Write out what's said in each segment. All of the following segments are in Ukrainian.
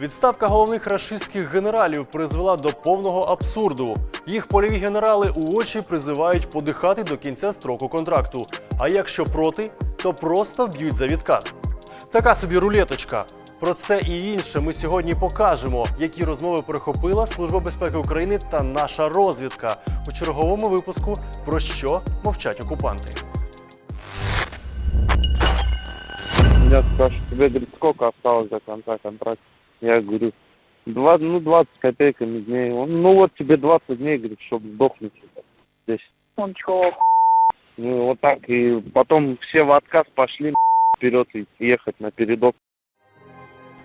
Відставка головних рашистських генералів призвела до повного абсурду. Їх польові генерали у очі призивають подихати до кінця строку контракту. А якщо проти, то просто вб'ють за відказ. Така собі рулеточка. Про це і інше ми сьогодні покажемо, які розмови прихопила Служба безпеки України та наша розвідка у черговому випуску про що мовчать окупанти. Меня спрашивают, тебе, сколько осталось до конца контракта? Я говорю, два, ну, 20 копейками дней. Он, ну, вот тебе 20 дней, говорит, чтобы сдохнуть здесь. Он чё, Ну, вот так, и потом все в отказ пошли вперед и ехать на передок.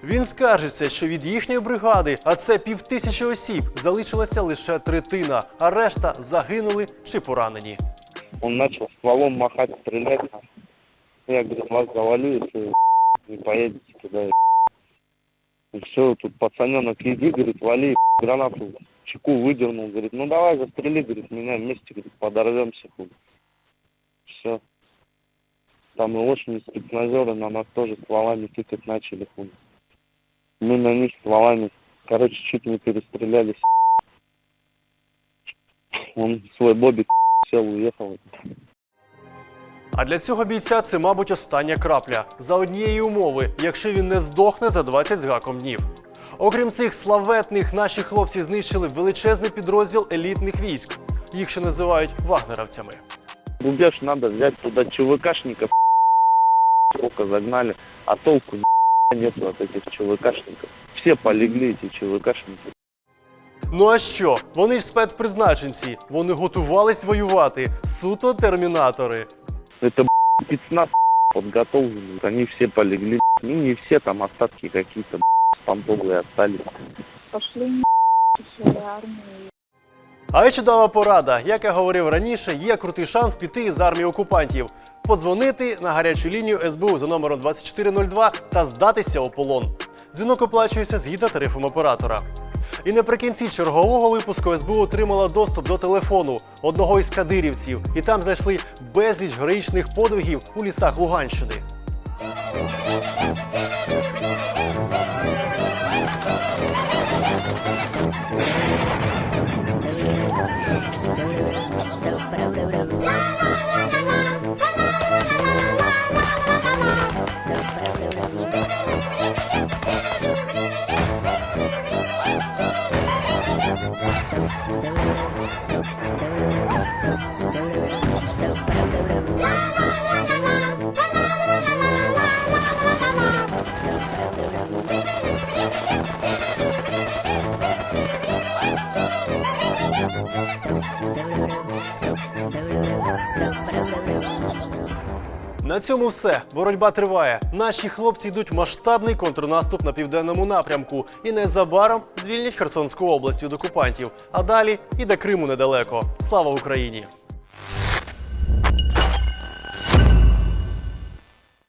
Він скаржиться, що від їхньої бригади, а це півтисячі осіб, залишилася лише третина, а решта загинули чи поранені. Он начал стволом махать, стрелять. Я, говорит, вас завалю, если вы не поедете туда. И все, тут пацаненок, иди, говорит, вали, гранату чеку выдернул, говорит, ну давай застрели, говорит, меня вместе, говорит, подорвемся. Все. Там и очень спецназеры на нас тоже стволами тыкать начали. хуй. Мы на них стволами, короче, чуть не перестрелялись. Он свой бобик сел, уехал. А для цього бійця це, мабуть, остання крапля за однієї умови, якщо він не здохне за 20 з гаком днів. Окрім цих славетних, наші хлопці знищили величезний підрозділ елітних військ. Їх ще називають вагнеровцями. Рубеж надо взять туда ЧВКшников, сколько загнали, а толку нету от этих ЧВКшников. Все полегли эти ЧВКшники. Ну а що? Вони ж спецпризначенці. Вони готувались воювати. Суто термінатори. Это спецназ подготовленный, они все полегли. Ну не все, там остатки какие-то спамповые остались. пошли на всей армии. А й чудова порада. Як я говорив раніше, є крутий шанс піти із армії окупантів, подзвонити на гарячу лінію СБУ за номером 2402 та здатися у полон. Дзвінок оплачується згідно тарифом оператора. І наприкінці чергового випуску СБУ отримала доступ до телефону одного із кадирівців, і там знайшли безліч героїчних подвигів у лісах Луганщини. На цьому все. Боротьба триває. Наші хлопці йдуть в масштабний контрнаступ на південному напрямку і незабаром звільнять Херсонську область від окупантів. А далі і до Криму недалеко. Слава Україні!